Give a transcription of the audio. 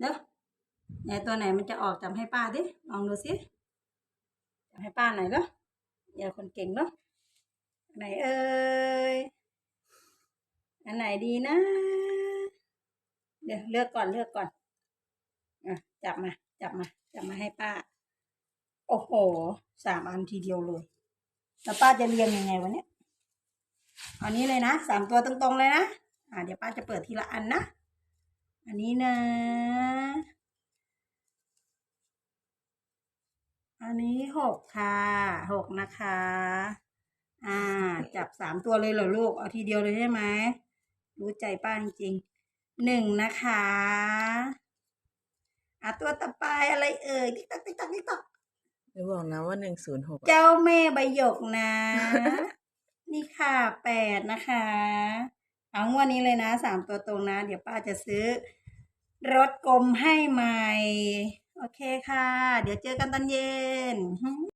เด้อไหนตัวไหนมันจะออกจำให้ป้าดิลองดูสิจำให้ป้าไหน่อยเด้ออย่าคนเก่งเนาะไหนเอ่ยอันไหนดีนะ เดี๋ยวเลือกก่อนเลือกก่อนอะจับมา จับมา จับมาให้ป้า โอ้โหสามอันทีเดียวเลยแล้วป้าจะเรียงยังไงวะเนี่ยเอานี้เลยนะสามตัวตรงๆเลยนะอ่าเดี๋ยวป้าจะเปิดทีละอันนะ อันนี้นะ อันนี้หกค่ะหกนะคะ อ่า จับสามตัวเลยเหรอลูก เอาทีเดียวเลยใช่ไหม รู้ใจป้าจริงๆหนึ่งนะคะอะตัวต่อไปอะไรเอ่ยติ๊กตักติ๊กตักติ๊กตักอย่าบอกนะว่าหนึ่งศูนย์หกเจ้าแม่ใบหยกนะ นี่ค่ะแปดนะคะ เอางวดนี้เลยนะสามตัวตรงนะ เดี๋ยวป้าจะซื้อ รถกลมให้ใหม่ โอเคค่ะ เดี๋ยวเจอกันตอนเย็น